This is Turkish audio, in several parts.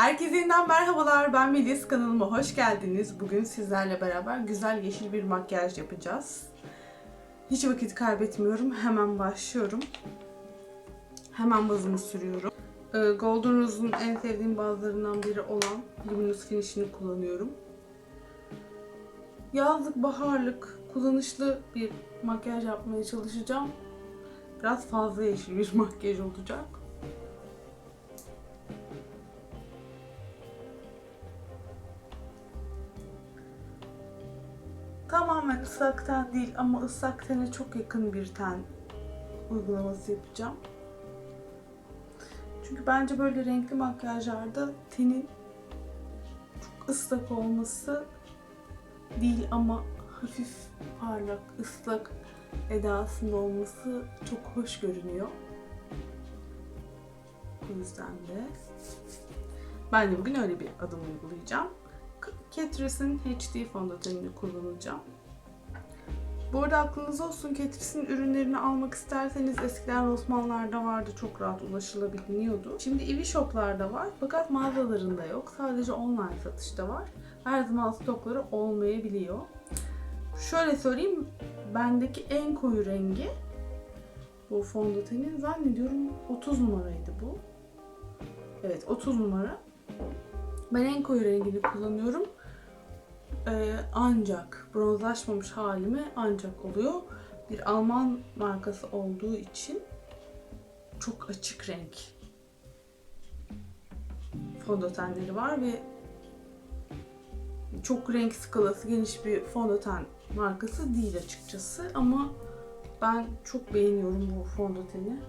Herkese yeniden merhabalar. Ben Melis. Kanalıma hoş geldiniz. Bugün sizlerle beraber güzel yeşil bir makyaj yapacağız. Hiç vakit kaybetmiyorum. Hemen başlıyorum. Hemen bazımı sürüyorum. Ee, Golden Rose'un en sevdiğim bazlarından biri olan Luminous Finish'ini kullanıyorum. Yazlık, baharlık, kullanışlı bir makyaj yapmaya çalışacağım. Biraz fazla yeşil bir makyaj olacak. Tamamen ıslak ten değil ama ıslak tene çok yakın bir ten uygulaması yapacağım. Çünkü bence böyle renkli makyajlarda tenin çok ıslak olması değil ama hafif parlak, ıslak edasında olması çok hoş görünüyor. O yüzden de ben de bugün öyle bir adım uygulayacağım. Catrice'in HD fondötenini kullanacağım. Bu arada aklınız olsun Catrice'in ürünlerini almak isterseniz eskiden Rossmann'larda vardı çok rahat ulaşılabiliyordu. Şimdi Evi Shop'larda var fakat mağazalarında yok. Sadece online satışta var. Her zaman stokları olmayabiliyor. Şöyle söyleyeyim bendeki en koyu rengi bu fondötenin zannediyorum 30 numaraydı bu. Evet 30 numara. Ben en koyu rengini kullanıyorum. Ee, ancak bronzlaşmamış halimi ancak oluyor. Bir Alman markası olduğu için çok açık renk fondötenleri var ve çok renk skalası geniş bir fondöten markası değil açıkçası ama ben çok beğeniyorum bu fondöteni.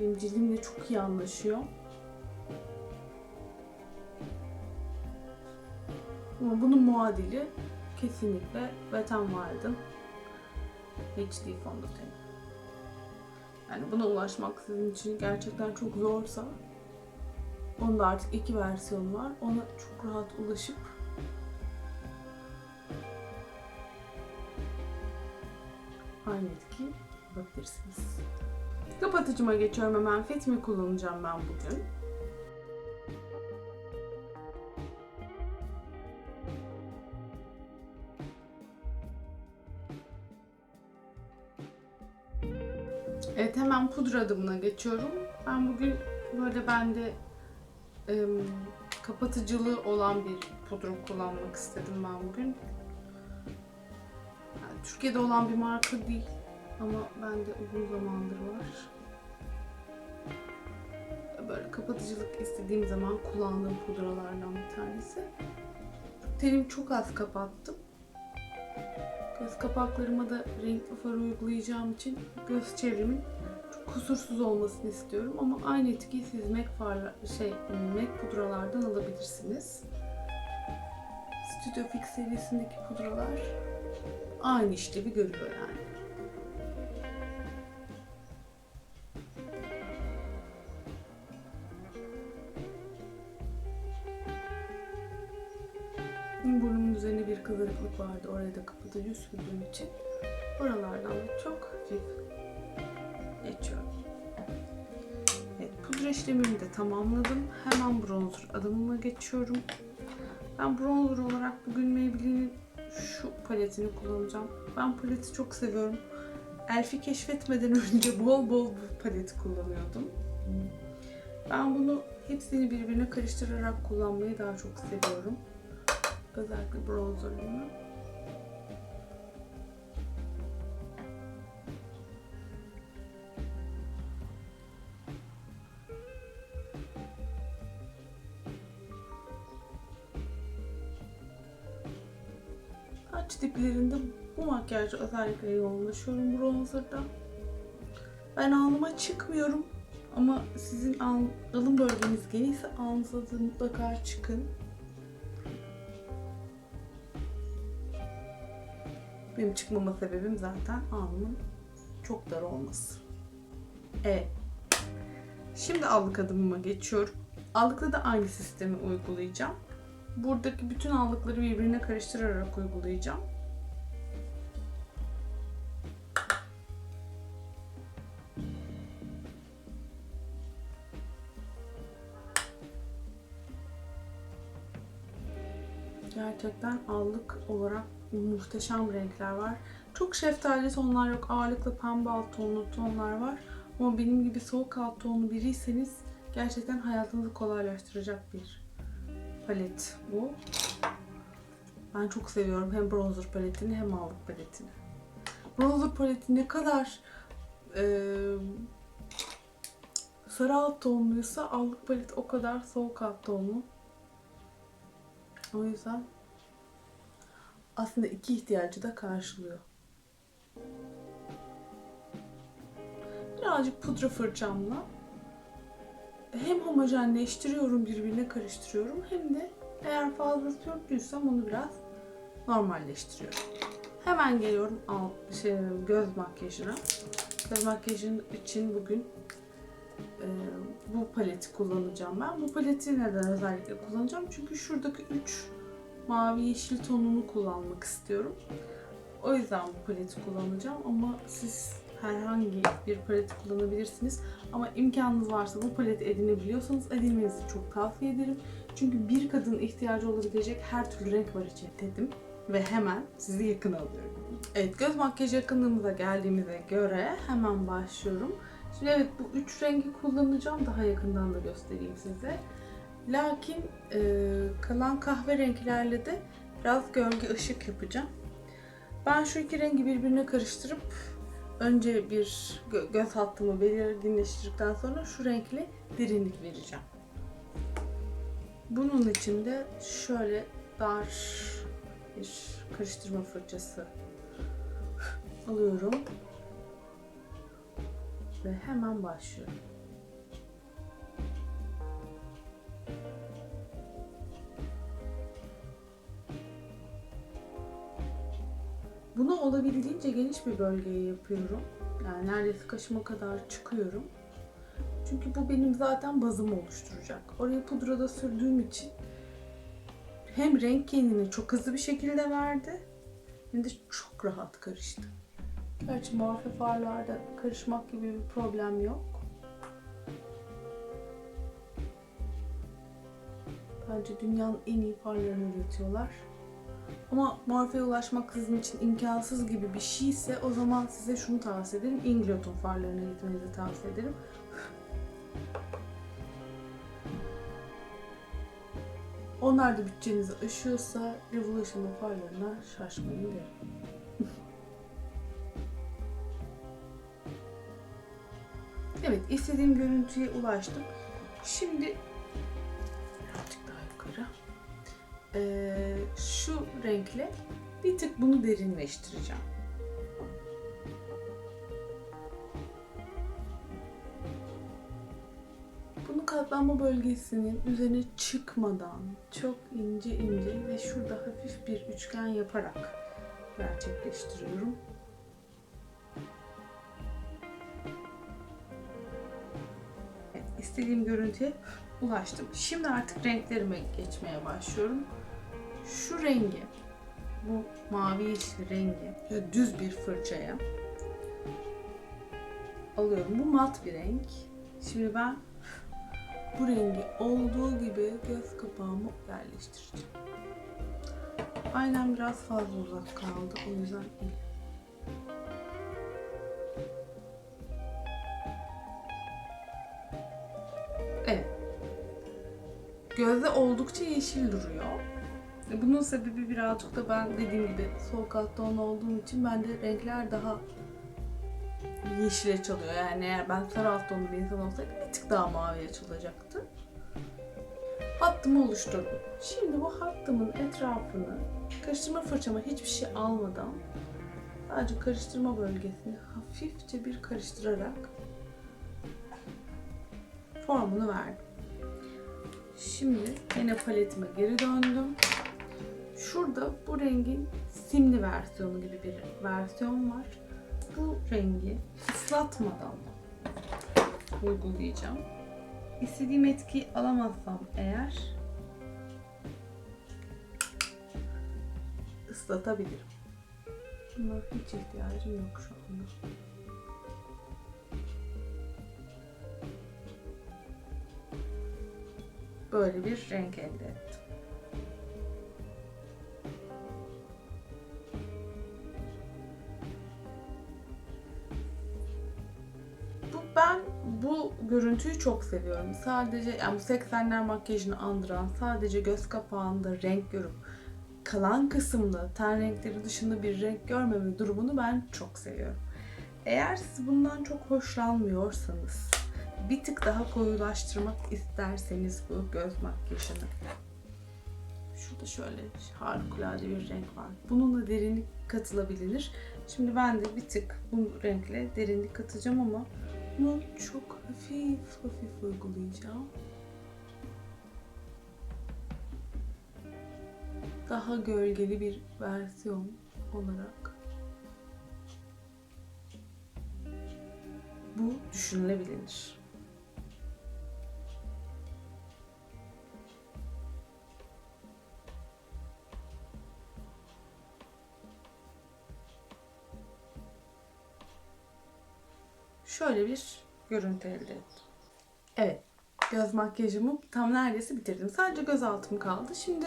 Benim cildimle çok iyi anlaşıyor. Ama bunun muadili kesinlikle Wet n Wild'ın HD fondöteni. Yani buna ulaşmak sizin için gerçekten çok zorsa onda artık iki versiyon var. Ona çok rahat ulaşıp aynı etki yapabilirsiniz. Kapatıcıma geçiyorum hemen. Fit mi kullanacağım ben bugün? Pudra adımına geçiyorum. Ben bugün böyle bende em, kapatıcılığı olan bir pudra kullanmak istedim ben bugün. Yani Türkiye'de olan bir marka değil ama bende uzun zamandır var. Böyle kapatıcılık istediğim zaman kullandığım pudralardan bir tanesi. Tenimi çok az kapattım. Göz kapaklarıma da renkli far uygulayacağım için göz çevremin çok kusursuz olmasını istiyorum ama aynı etkiyi siz MAC farla şey MAC pudralardan alabilirsiniz. Studio Fix serisindeki pudralar aynı işlevi görüyor yani. Burnumun üzerine bir kızarıklık vardı. Oraya da kapatıcı sürdüğüm için oralardan da çok hafif geçiyorum. Evet, pudra işlemimi de tamamladım. Hemen bronzer adımıma geçiyorum. Ben bronzer olarak bugün Maybelline'in şu paletini kullanacağım. Ben paleti çok seviyorum. Elf'i keşfetmeden önce bol bol bu paleti kullanıyordum. Ben bunu hepsini birbirine karıştırarak kullanmayı daha çok seviyorum. Özellikle bronzerını. Makyajı özellikle yoğunlaşıyorum bronzerda. Ben alnıma çıkmıyorum ama sizin al, alın bölgeniz geniyse alnınıza da mutlaka çıkın. Benim çıkmama sebebim zaten alnımın çok dar olması. Evet. Şimdi allık adımıma geçiyorum. Allıkta da aynı sistemi uygulayacağım. Buradaki bütün allıkları birbirine karıştırarak uygulayacağım. Gerçekten allık olarak muhteşem renkler var. Çok şeftali tonlar yok. Ağırlıklı pembe alt tonlu tonlar var. Ama benim gibi soğuk alt tonlu biriyseniz gerçekten hayatınızı kolaylaştıracak bir palet bu. Ben çok seviyorum hem bronzer paletini hem allık paletini. Bronzer paleti ne kadar eee sarı alt tonluysa allık palet o kadar soğuk alt tonlu. O yüzden aslında iki ihtiyacı da karşılıyor. Birazcık pudra fırçamla hem homojenleştiriyorum birbirine karıştırıyorum hem de eğer fazla sürttüysem onu biraz normalleştiriyorum. Hemen geliyorum al, şey, göz makyajına. Göz makyajın için bugün e, bu paleti kullanacağım ben. Bu paleti neden özellikle kullanacağım? Çünkü şuradaki 3 mavi yeşil tonunu kullanmak istiyorum. O yüzden bu paleti kullanacağım ama siz herhangi bir paleti kullanabilirsiniz. Ama imkanınız varsa bu paleti edinebiliyorsanız edinmenizi çok tavsiye ederim. Çünkü bir kadının ihtiyacı olabilecek her türlü renk var içinde dedim ve hemen sizi yakın alıyorum. Evet göz makyajı yakınlığımıza geldiğimize göre hemen başlıyorum. Şimdi evet bu üç rengi kullanacağım. Daha yakından da göstereyim size. Lakin e, kalan kahve renklerle de biraz gölge ışık yapacağım. Ben şu iki rengi birbirine karıştırıp önce bir gö- göz hattımı belirginleştirdikten sonra şu renkle derinlik vereceğim. Bunun için de şöyle dar bir karıştırma fırçası alıyorum ve hemen başlıyorum. Bunu olabildiğince geniş bir bölgeye yapıyorum. Yani neredeyse kaşıma kadar çıkıyorum. Çünkü bu benim zaten bazımı oluşturacak. Oraya pudra da sürdüğüm için hem renk kendini çok hızlı bir şekilde verdi hem de çok rahat karıştı. Gerçi morfe farlarda karışmak gibi bir problem yok. Bence dünyanın en iyi farlarını üretiyorlar. Ama morfeye ulaşmak sizin için imkansız gibi bir şeyse o zaman size şunu tavsiye ederim. Inglot'un farlarına gitmenizi tavsiye ederim. Onlar da bütçenizi aşıyorsa Revolution'un farlarına şaşmayın derim. Evet, istediğim görüntüye ulaştım. Şimdi birazcık daha yukarı. Ee, şu renkle bir tık bunu derinleştireceğim. Bunu katlanma bölgesinin üzerine çıkmadan çok ince ince ve şurada hafif bir üçgen yaparak gerçekleştiriyorum. İstediğim görüntüye ulaştım. Şimdi artık renklerime geçmeye başlıyorum. Şu rengi, bu mavi yeşil rengi düz bir fırçaya alıyorum. Bu mat bir renk. Şimdi ben bu rengi olduğu gibi göz kapağıma yerleştireceğim. Aynen biraz fazla uzak kaldı. O yüzden iyi. Gözde oldukça yeşil duruyor. Bunun sebebi birazcık da ben dediğim gibi soğuk alt ton olduğum için bende renkler daha yeşile çalıyor. Yani eğer ben sarı alt tonlu bir insan olsaydım bir tık daha maviye çalacaktı. Hattımı oluşturdum. Şimdi bu hattımın etrafını karıştırma fırçama hiçbir şey almadan sadece karıştırma bölgesini hafifçe bir karıştırarak formunu verdim. Şimdi yine paletime geri döndüm. Şurada bu rengin simli versiyonu gibi bir versiyon var. Bu rengi ıslatmadan uygulayacağım. İstediğim etkiyi alamazsam eğer ıslatabilirim. Buna hiç ihtiyacım yok şu anda. böyle bir renk elde ettim. ben bu görüntüyü çok seviyorum. Sadece yani bu 80'ler makyajını andıran, sadece göz kapağında renk görüp kalan kısımda ten renkleri dışında bir renk görmeme durumunu ben çok seviyorum. Eğer siz bundan çok hoşlanmıyorsanız bir tık daha koyulaştırmak isterseniz bu göz makyajını. Şurada şöyle harikulade bir renk var. Bununla derinlik katılabilir. Şimdi ben de bir tık bu renkle derinlik katacağım ama bunu çok hafif hafif uygulayacağım. Daha gölgeli bir versiyon olarak bu düşünülebilir. Şöyle bir görüntü elde ettim. Evet, göz makyajımı tam neredeyse bitirdim. Sadece göz altım kaldı. Şimdi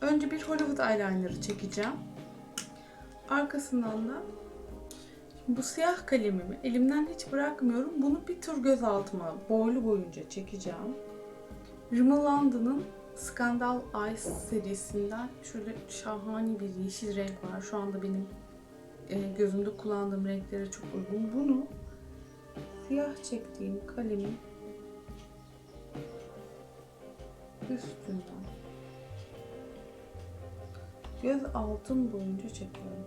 önce bir Hollywood eyeliner'ı çekeceğim. Arkasından da bu siyah kalemimi elimden hiç bırakmıyorum. Bunu bir tur göz altıma boylu boyunca çekeceğim. Rimmel London'ın Scandal Eyes serisinden şöyle şahane bir yeşil renk var. Şu anda benim e, gözümde kullandığım renklere çok uygun. Bunu siyah çektiğim kalemin üstünden göz altım boyunca çekiyorum.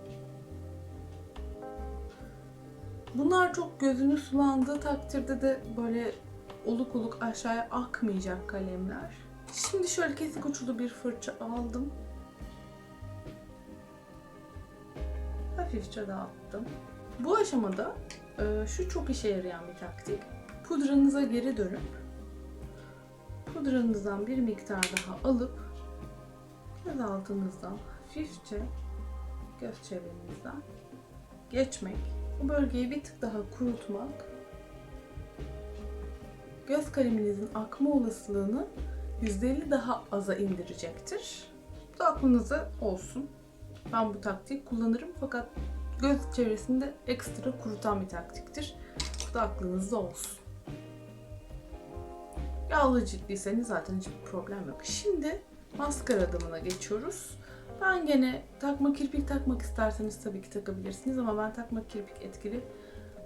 Bunlar çok gözünü sulandığı takdirde de böyle oluk oluk aşağıya akmayacak kalemler. Şimdi şöyle kesik uçlu bir fırça aldım. Hafifçe dağıttım. Bu aşamada şu çok işe yarayan bir taktik. Pudranıza geri dönüp pudranızdan bir miktar daha alıp göz altınızdan hafifçe göz çevrenizden geçmek. Bu bölgeyi bir tık daha kurutmak göz kaleminizin akma olasılığını %50 daha aza indirecektir. Bu da aklınızda olsun. Ben bu taktiği kullanırım fakat göz çevresinde ekstra kurutan bir taktiktir. Bu da aklınızda olsun. Yağlı ciltliyseniz zaten hiçbir problem yok. Şimdi maskara adımına geçiyoruz. Ben gene takma kirpik takmak isterseniz tabii ki takabilirsiniz ama ben takma kirpik etkili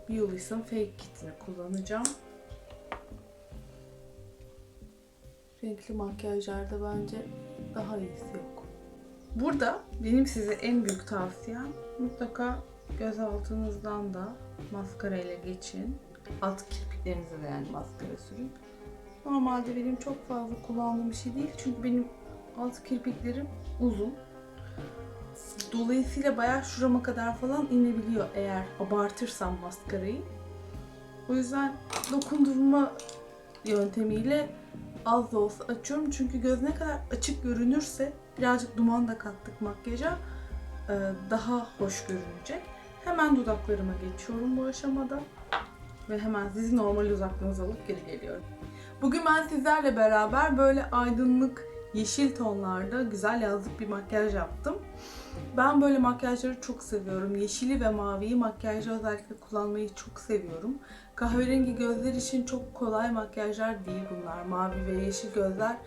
Biolis'in Fake Kit'ini kullanacağım. Renkli makyajlarda bence daha iyisi yok. Burada benim size en büyük tavsiyem mutlaka göz altınızdan da maskara ile geçin. Alt kirpiklerinize de yani maskara sürün. Normalde benim çok fazla kullandığım bir şey değil çünkü benim alt kirpiklerim uzun. Dolayısıyla bayağı şurama kadar falan inebiliyor eğer abartırsam maskarayı. O yüzden dokundurma yöntemiyle az da olsa açıyorum. Çünkü göz ne kadar açık görünürse birazcık duman da kattık makyaja daha hoş görünecek. Hemen dudaklarıma geçiyorum bu aşamada. Ve hemen sizi normal uzaklığınıza alıp geri geliyorum. Bugün ben sizlerle beraber böyle aydınlık yeşil tonlarda güzel yazlık bir makyaj yaptım. Ben böyle makyajları çok seviyorum. Yeşili ve maviyi makyajda özellikle kullanmayı çok seviyorum. Kahverengi gözler için çok kolay makyajlar değil bunlar. Mavi ve yeşil gözler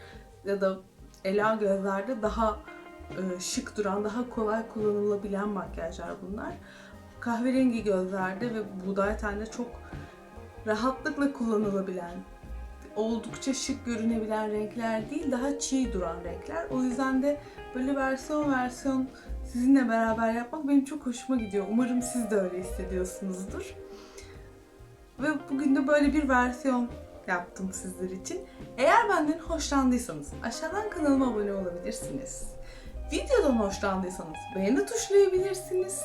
ya da ela gözlerde daha e, şık duran, daha kolay kullanılabilen makyajlar bunlar. Kahverengi gözlerde ve buğday tende çok rahatlıkla kullanılabilen, oldukça şık görünebilen renkler değil, daha çiğ duran renkler. O yüzden de böyle versiyon versiyon sizinle beraber yapmak benim çok hoşuma gidiyor. Umarım siz de öyle hissediyorsunuzdur. Ve bugün de böyle bir versiyon yaptım sizler için. Eğer benden hoşlandıysanız aşağıdan kanalıma abone olabilirsiniz. Videodan hoşlandıysanız beğeni tuşlayabilirsiniz.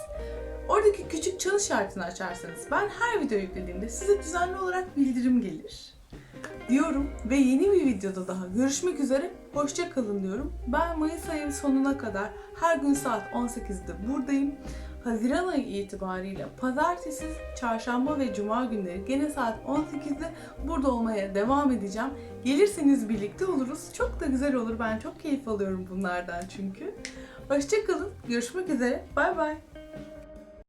Oradaki küçük çan işaretini açarsanız ben her video yüklediğimde size düzenli olarak bildirim gelir. Diyorum ve yeni bir videoda daha görüşmek üzere. Hoşça kalın diyorum. Ben Mayıs ayı sonuna kadar her gün saat 18'de buradayım. Haziran ayı itibariyle pazartesi, çarşamba ve cuma günleri gene saat 18'de burada olmaya devam edeceğim. Gelirseniz birlikte oluruz. Çok da güzel olur. Ben çok keyif alıyorum bunlardan çünkü. Hoşçakalın. Görüşmek üzere. Bay bay.